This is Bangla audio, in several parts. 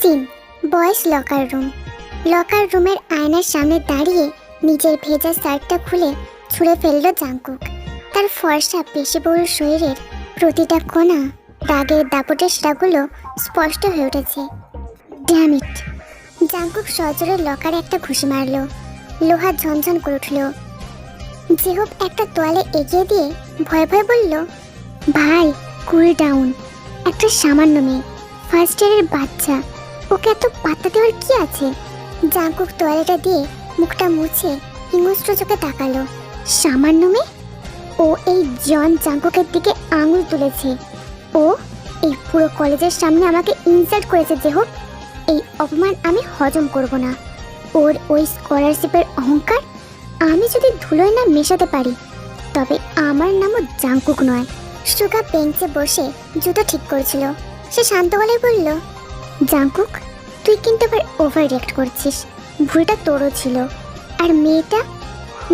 Scene boys locker room. Locker রুমের আয়নার সামনে দাঁড়িয়ে নিজের ভেজা শার্টটা খুলে ছুঁড়ে ফেলল জাঙ্কুক তার ফর্সা পেশিবহুল শরীরের প্রতিটা কোণা দাগের দাপটের সেটাগুলো স্পষ্ট হয়ে উঠেছে। ড্যামিট জাঙ্কুক সজোরে লকারে একটা ঘুষি মারল। লোহা ঝনঝন করে উঠল। জেহব একটা তোয়ালে এগিয়ে দিয়ে ভয় ভয় বলল, ভাই কুল ডাউন একটা সামান্য মেয়ে। ফার্স্ট ইয়ারের বাচ্চা। ওকে এত পাত্তা দেওয়ার কি আছে? জাঙ্কুক তোয়ালেটা দিয়ে মুখটা মুছে হিংস্র চোখে তাকালো। সামান্য মেয়ে? ও এই জন জাঙ্কুকের দিকে আঙুল তুলেছে। ও এই পুরো কলেজের সামনে আমাকে ইনসাল্ট করেছে যে হোক এই অপমান আমি হজম করব না। ওর ওই স্কলারশিপের অহংকার আমি যদি ধুলোয় না মেশাতে পারি, তবে আমার নামও জাঙ্কুক নয়। সুগা বেঞ্চে বসে জুতো ঠিক করেছিল। সে শান্ত গলায় বলল জাঙ্কুক, তুই কিন্তু আবার ওভার রিয়াক্ট করছিস। ভুলটা তোরও ছিল। আর মেয়েটা?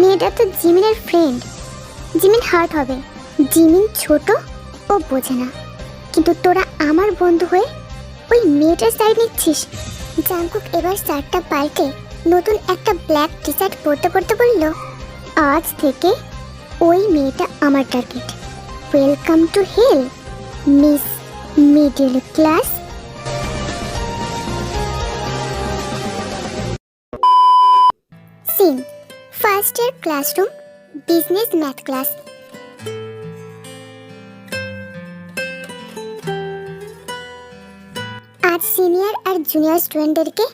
মেয়েটা তো জিমিনের ফ্রেন্ড জিমিন হার্ট হবে। জিমিন ছোট, ও বোঝে না। কিন্তু তোরা আমার বন্ধু হয়ে ওই মেয়েটার সাইড নিচ্ছিস? জাঙ্কুক এবার শার্টটা পাল্টে নতুন একটা ব্ল্যাক টি শার্ট পরতে পরতে বলল, আজ থেকে ওই মেয়েটা আমার target welcome to hell miss middle class scene first year classroom business math class আজ সিনিয়র আর জুনিয়র স্টুডেন্টদেরকে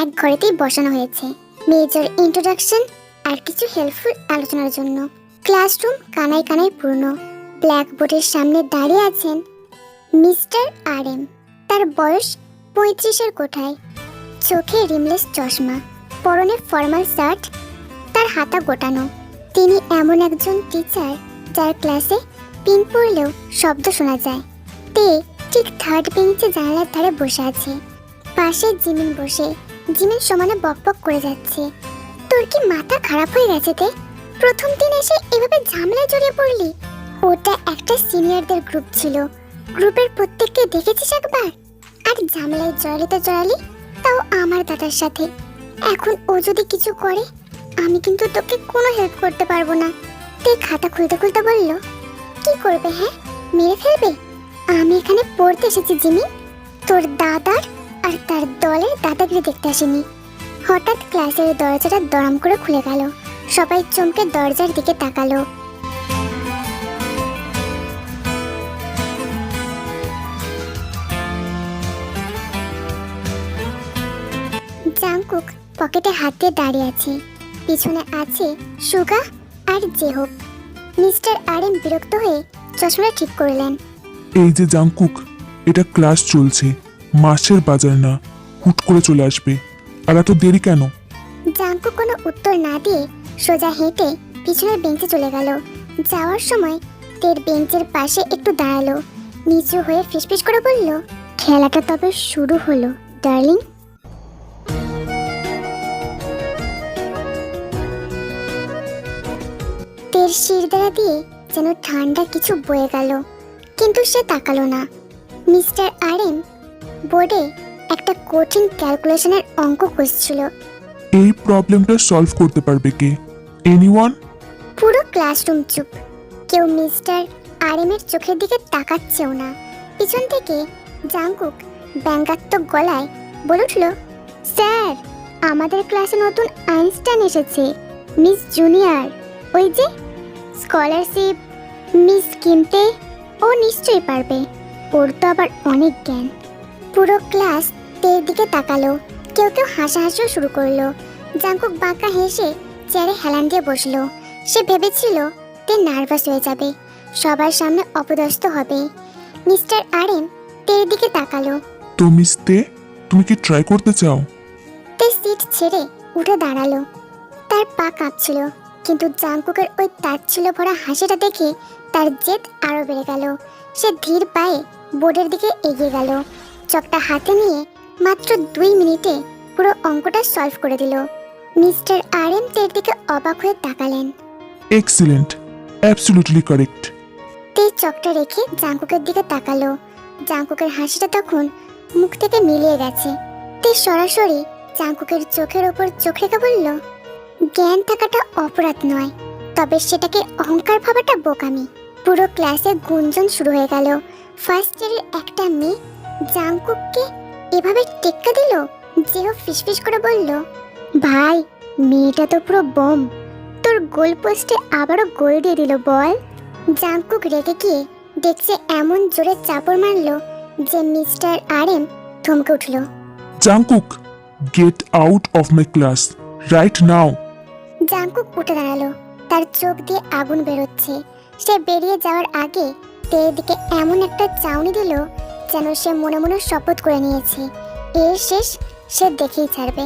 এক ঘরেতেই বসানো হয়েছে। মেজর ইন্ট্রোডাকশন আর কিছু হেল্পফুল আলোচনার জন্য। ক্লাসরুম কানায় কানায় পূর্ণ। ব্ল্যাকবোর্ডের সামনে দাঁড়িয়ে আছেন মিস্টার আর এম তার বয়স পঁয়ত্রিশের কোঠায়। চোখে রিমলেস চশমা। পরনে ফর্মাল শার্ট তার হাতা গোটানো। তিনি এমন একজন টিচার যার ক্লাসে পিন পড়লেও শব্দ শোনা যায়। তে ঠিক থার্ড বেঞ্চে জানালার ধারে বসে আছে। পাশে জিমিন বসে। জিমিন সমানে বকবক করে যাচ্ছে। তোর কি মাথা খারাপ হয়ে গেছে তে? প্রথম দিন এসে এভাবে ঝামেলা জড়িয়ে পড়লি? ওটা একটা সিনিয়রদের গ্রুপ ছিল। গ্রুপের প্রত্যেককে দেখেছিস একবার? আর ঝামেলায় জড়ালি তো জড়ালি? তাও আমার দাদার সাথে। এখন ও যদি কিছু করে, আমি কিন্তু তোকে কোনো হেল্প করতে পারব না। তে খাতা খুলতে খুলতে বলল, কি করবে হ্যাঁ? মেরে ফেলবে? আমি এখানে পড়তে এসেছি, জিমি। তোর দাদার আর তার দলের দাদাগিরি দেখতে আসেনি। হঠাৎ ক্লাসের দরজাটা দরম করে খুলে গেল। সবাই চমকে দরজার দিকে তাকালো। জাংকুক পকেটে হাত দিয়ে দাঁড়িয়ে আছে। পিছনে আছে সুগা আর জেহব মিস্টার আর এম বিরক্ত হয়ে চশমাটা ঠিক করলেন। এই যে জাংকুক এটা ক্লাস চলছে মাসের বাজার না হুট করে চলে আসবে। আর এত দেরি কেন? জাঙ্কু কোনো উত্তর না দিয়ে সোজা হেঁটে পিছনের বেঞ্চে চলে গেল। যাওয়ার সময় তের বেঞ্চের পাশে একটু দাঁড়াল। নিচু হয়ে ফিসফিস করে বলল খেলাটা তবে শুরু হলো ডার্লিং। তের শিরদাঁড়া দিয়ে যেন ঠান্ডা কিছু বয়ে গেল কিন্তু সে তাকালো না। মিস্টার আর এম বোর্ডে একটা কঠিন ক্যালকুলেশনের অঙ্ক কষছিল এই প্রবলেমটা সলভ করতে পারবে কে? এনিওয়ান পুরো ক্লাসরুম চুপ। কেউ মিস্টার আরেমের চোখের দিকে তাকাচ্ছেও না। পিছন থেকে জাঙ্কুক ব্যঙ্গাত্মক গলায় বলে উঠল স্যার আমাদের ক্লাসে নতুন আইনস্টাইন এসেছে মিস জুনিয়র। ওই যে স্কলারশিপ মিস কিনতে ও নিশ্চয়ই পারবে। ওর তো আবার অনেক জ্ঞান। পুরো ক্লাস তের দিকে তাকালো কেউ কেউ হাসা হাসাহাসিও শুরু করল। জাঙ্কুক বাঁকা হেসে চেয়ারে হেলান দিয়ে বসল। সে ভেবেছিল তে নার্ভাস হয়ে যাবে সবার সামনে অপদস্থ হবে। মিস্টার আরেম তের দিকে তাকালো। তো মিস তে তুমি কি ট্রাই করতে চাও? তে সিট ছেড়ে উঠে দাঁড়াল। তার পা কাঁপছিল। কিন্তু জাংকুকের ওই তাচ্ছিল ভরা হাসিটা দেখে তার জেদ আরও বেড়ে গেল। সে ধীর পায়ে বোর্ডের দিকে এগিয়ে গেল। চকটা হাতে নিয়ে মাত্র দুই মিনিটে পুরো অঙ্কটা সলভ করে দিল। মিস্টার আর এম তের দিকে অবাক হয়ে তাকালেন। এক্সিলেন্ট অ্যাবসলিউটলি কারেক্ট তে চকটা রেখে জাঙ্কুকের দিকে তাকালো। জাঙ্কুকের হাসিটা তখন মুখ থেকে মিলিয়ে গেছে। তে সরাসরি জাঙ্কুকের চোখের ওপর চোখ রেখে বলল জ্ঞান থাকাটা অপরাধ নয়, তবে সেটাকে অহংকার ভাবাটা বোকামি। পুরো ক্লাসে গুঞ্জন শুরু হয়ে গেল। ফার্স্ট ইয়ারের একটা মেয়ে জাঙ্কুককে এভাবে টেক্কা দিল যে ও ফিসফিস করে বলল, ভাই, মেয়েটা তো পুরো বোম। তোর গোল পোস্টে আবারও গোল দিয়ে দিল বল। জাঙ্কুক রেগে গিয়ে দেখছে এমন জোরে চাপড় মারলো যে মিস্টার আর এম থমকে উঠল। Jungkook get out of my class right now Jungkook উঠে দাঁড়াল। তার চোখ দিয়ে আগুন বেরোচ্ছে। সে বেরিয়ে যাওয়ার আগে তের দিকে এমন একটা চাউনি দিল যেন সে মনে মনে শপথ করে নিয়েছে। এর শেষ সে দেখেই ছাড়বে।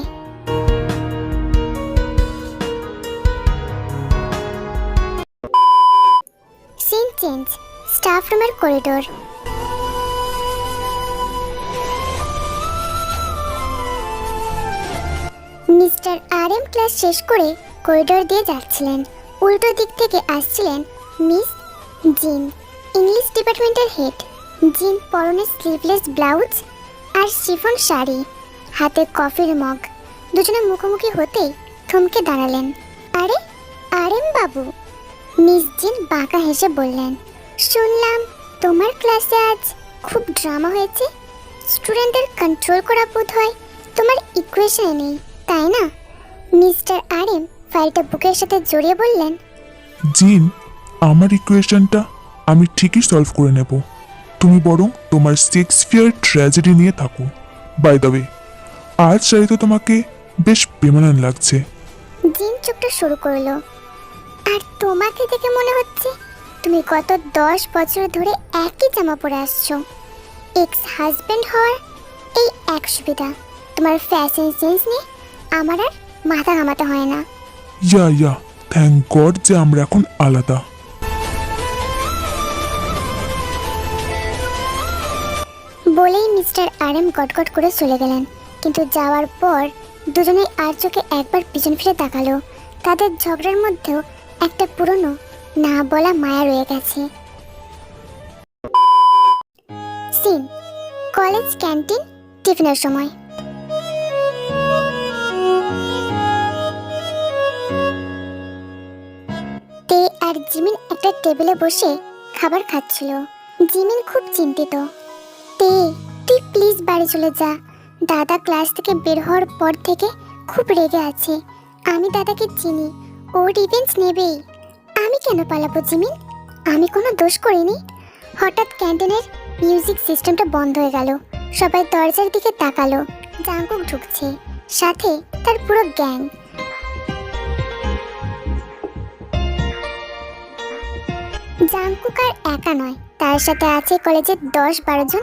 সিন চেঞ্জ, স্টাফ রুমের corridor. Mister R M class শেষ করে করিডোর দিয়ে যাচ্ছিলেন। উল্টো দিক থেকে আসছিলেন মিস জিন, ইংলিশ ডিপার্টমেন্টের হেড। জিন পরনে স্লিভলেস ব্লাউজ আর শিফন শাড়ি, হাতে কফির মগ। দুজনে মুখোমুখি হতেই থমকে দাঁড়ালেন। আরে, আরেম বাবু। মিস জিন বাঁকা হেসে বললেন, শুনলাম তোমার ক্লাসে আজ খুব ড্রামা হয়েছে। স্টুডেন্টদের কন্ট্রোল করা বোধ হয় তোমার ইকুয়েশনে নেই, তাই না? মিস্টার আর এম ফাইলটা বুকের সাথে জড়িয়ে বললেন জিন আমার ইকুয়েশনটা আমি ঠিকই সলভ করে নেব। তুমি বরং তোমার শেক্সপিয়ার ট্র্যাজেডি নিয়ে থাকো। বাই দ্য ওয়ে আজ চাইতে তোমাকে বেশ বেমানান লাগছে। জিন চোখটা শুরু করল। আর তোমাকে দেখে মনে হচ্ছে তুমি গত দশ বছর ধরে একই জামা পরে আসছো। এক্স হাজবেন্ড হওয়ার এই এক সুবিধা। তোমার ফ্যাশন সেন্স নিয়ে আমার আর মাথা ঘামাতে হয় না। ইয়া ইয়া থ্যাংক গড যে আমরা এখন আলাদা। বলেই মিস্টার আর গটগট করে চলে গেলেন। কিন্তু যাওয়ার পর দুজনেই আর চোখে একবার পিছন ফিরে তাকালো। তাদের ঝগড়ার মধ্যেও একটা পুরনো, না বলা মায়া রয়ে গেছে। সিন, কলেজ ক্যান্টিন, টিফিনের সময়। জিমিন একটা টেবিলে বসে খাবার খাচ্ছিল। জিমিন খুব চিন্তিত। তে, তুই প্লিজ বাড়ি চলে যা। দাদা ক্লাস থেকে বের হওয়ার পর থেকে খুব রেগে আছে। আমি দাদাকে চিনি। ও রিভেঞ্জ নেবেই। আমি কেন পালাবো জিমিন? আমি কোনো দোষ করিনি। হঠাৎ ক্যান্টিনের মিউজিক সিস্টেমটা বন্ধ হয়ে গেল। সবাই দরজার দিকে তাকালো। জাঙ্কুক ঢুকছে। সাথে তার পুরো গ্যাং। জাঙ্কুক আর একা নয়। তার সাথে আছে কলেজের দশ বারো জন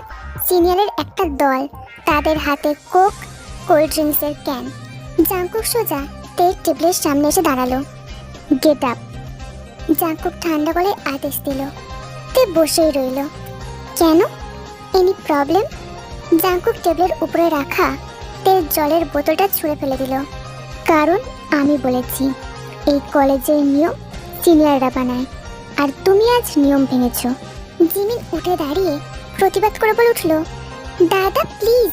সিনিয়রের একটা দল। তাদের হাতে কোক, কোল্ড ড্রিঙ্কসের ক্যান। জাঙ্কুক সোজা তের টেবিলের সামনে এসে দাঁড়াল। Get up. জাঙ্কুক ঠান্ডা গলায় আদেশ দিল। তে বসেই রইল। কেন? Any problem? জাঙ্কুক টেবিলের উপরে রাখা তের জলের বোতলটা ছুঁড়ে ফেলে দিল। কারণ আমি বলেছি, এই কলেজের নিয়ম সিনিয়ররা বানায়। আর তুমি আজ নিয়ম ভেঙেছ। জিমিন উঠে দাঁড়িয়ে প্রতিবাদ করে বলে উঠল, দাদা প্লিজ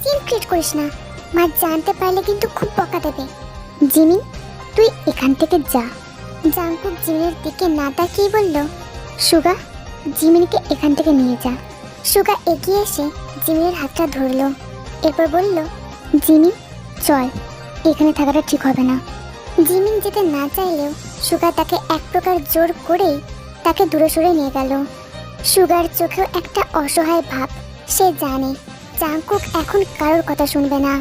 সিন ক্রিয়েট করিস না। মা জানতে পারলে কিন্তু খুব বকা দেবে। জিমিন তুই এখান থেকে যা। জাঙ্কুক জিমিনের দিকে না তাকিয়ে বলল, সুগা, জিমিনকে এখান থেকে নিয়ে যা। সুগা এগিয়ে এসে জিমিনের হাতটা ধরলো, এরপর বলল জিমিন চল, এখানে থাকাটা ঠিক হবে না। জিমিন যেতে না চাইলেও সুগা তাকে এক প্রকার জোর করেই তাকে দূরে সরে নিয়ে গেল। সুগার চোখেও একটা অসহায় ভাব, সে জানে জাংকুক এখন কারোর কথা শুনবে না।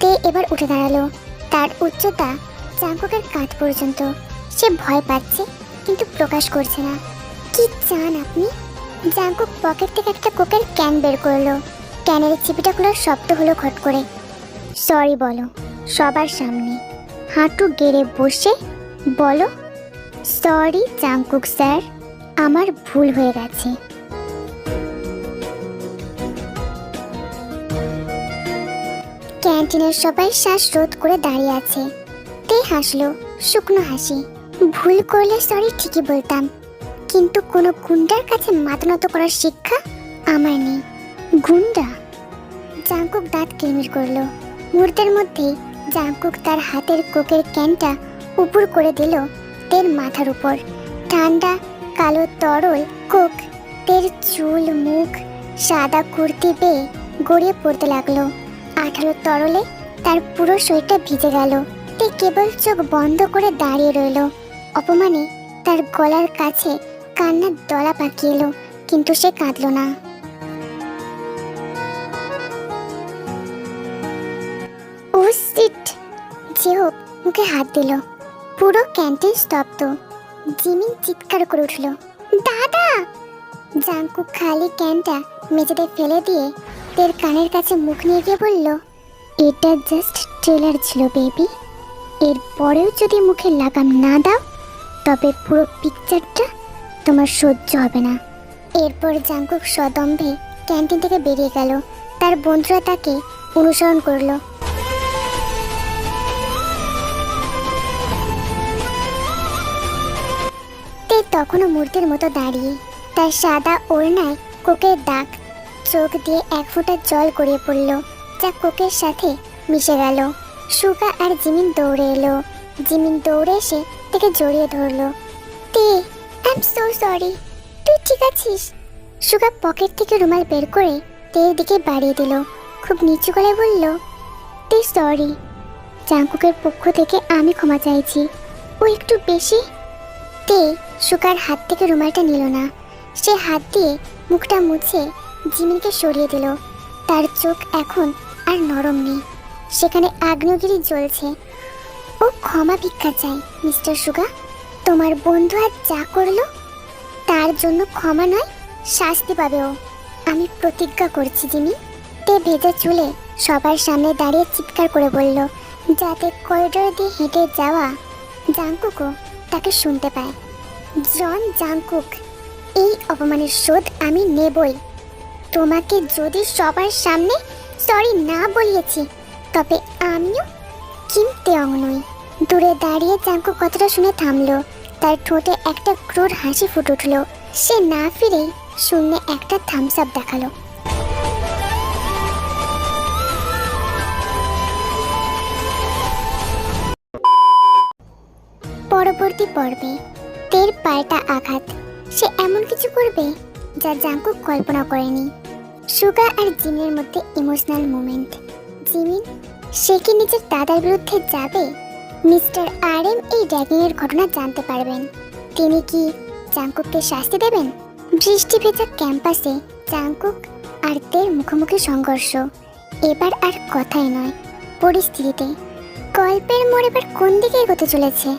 তে এবার উঠে দাঁড়াল। তার উচ্চতা জাংকুকের কাঁধ পর্যন্ত। সে ভয় পাচ্ছে কিন্তু প্রকাশ করছে না। কি চান আপনি? জাংকুক পকেট থেকে একটা কোকের ক্যান বের করল। ক্যানের চিপিটা খোলার শব্দ হলো খট করে। সরি বলো, সবার সামনে। হাঁটু গেড়ে বসে বলো? সরি জাংকুক স্যার, আমার ভুল হয়ে গেছে। ক্যান্টিনের সবাই শ্বাস রোধ করে দাঁড়িয়ে আছে। তে হাসলো, শুকনো হাসি। ভুল করলে সরি ঠিকই বলতাম, কিন্তু কোনো গুন্ডার কাছে মাতানত করার শিক্ষা আমার নেই। গুন্ডা? জাঙ্কুক দাঁত কিরমির করল। মুহূর্তের মধ্যেই জাংকুক তার হাতের কোকের ক্যানটা উপর করে দিল তের মাথার উপর। ঠান্ডা, কালো তরল কোক তের চুল, মুখ সাদা কুর্তি পেয়ে গড়িয়ে পড়তে লাগল। আঠালো তরলে তার পুরো শরীরটা ভিজে গেল। তে কেবল চোখ বন্ধ করে দাঁড়িয়ে রইল। অপমানে তার গলার কাছে কান্নার দলা পাকিয়ে এলো, কিন্তু সে কাঁদলো না। ও সিট যেও মুখে হাত দিল। পুরো ক্যান্টিন স্তব্ধ। জিমিন চিৎকার করে উঠল, দাদা! জাঙ্কু খালি ক্যানটা মেঝেতে ফেলে দিয়ে তের কানের কাছে মুখ নিয়ে গিয়ে বলল, এটা জাস্ট ট্রেলার ছিল বেবি এর পরেও যদি মুখে লাগাম না দাও, তবে পুরো পিকচারটা তোমার সহ্য হবে না। এরপর জাঙ্কুক সদম্ভে ক্যান্টিন থেকে বেরিয়ে গেল। তার বন্ধুরা তাকে অনুসরণ করল। তখনও মূর্তির মতো দাঁড়িয়ে, তার সাদা ওড়নায় কোকের দাগ চোখ দিয়ে এক ফোঁটা জল গড়িয়ে পড়ল, যা কোকের সাথে মিশে গেল। সুগা আর জিমিন দৌড়ে এলো। জিমিন দৌড়ে এসে তাকে জড়িয়ে ধরলো। তে আই এম সো সরি তুই ঠিক আছিস? সুগা পকেট থেকে রুমাল বের করে তের দিকে বাড়িয়ে দিল। খুব নিচু গলায় বলল, তে সরি চাঙ্কুকের পক্ষ থেকে আমি ক্ষমা চাইছি। ও একটু বেশি তে সুকার হাত থেকে রুমালটা নিল না। সে হাত দিয়ে মুখটা মুছে জিমিনকে সরিয়ে দিল। তার চোখ এখন আর নরম নেই। সেখানে আগ্নেয়গিরি জ্বলছে। ও ক্ষমা ভিক্ষা চাই মিস্টার সুগা। তোমার বন্ধু আর যা করল, তার জন্য ক্ষমা নয়, শাস্তি পাবে ও। আমি প্রতিজ্ঞা করছি, জিমি। তে ভেজা চুলে সবার সামনে দাঁড়িয়ে চিৎকার করে বলল, যাতে করিডোর দিয়ে হেঁটে যাওয়া জাঙ্কুকও তাকে শুনতে পায়। জন জাংকুক, এই অপমানের শোধ আমি নেবই। তোমাকে যদি সবার সামনে সরি না বলিয়েছি, তবে আমিও কিম তেয়ং নই। দূরে দাঁড়িয়ে জাংকুক কথাটা শুনে থামলো। তার ঠোঁটে একটা ক্রোর হাসি ফুটে উঠল। সে না ফিরেই শূন্যে একটা থামস আপ দেখাল। পরবর্তী পর্বে তের পাল্টা আঘাত। সে এমন কিছু করবে যা জাঙ্কুক কল্পনা করেনি। সুগা আর জিমিনের মধ্যে ইমোশনাল মুমেন্ট জিমিন, সে কি নিজের দাদার বিরুদ্ধে যাবে? মিস্টার আর এম এই ড্যাগিংয়ের ঘটনা জানতে পারবেন। তিনি কি জাঙ্কুককে শাস্তি দেবেন? বৃষ্টি ভেজা ক্যাম্পাসে জাঙ্কুক আর তের মুখোমুখি সংঘর্ষ। এবার আর কথাই নয়, পরিস্থিতিতে। গল্পের মোড় এবার কোন দিকে এগোতে চলেছে?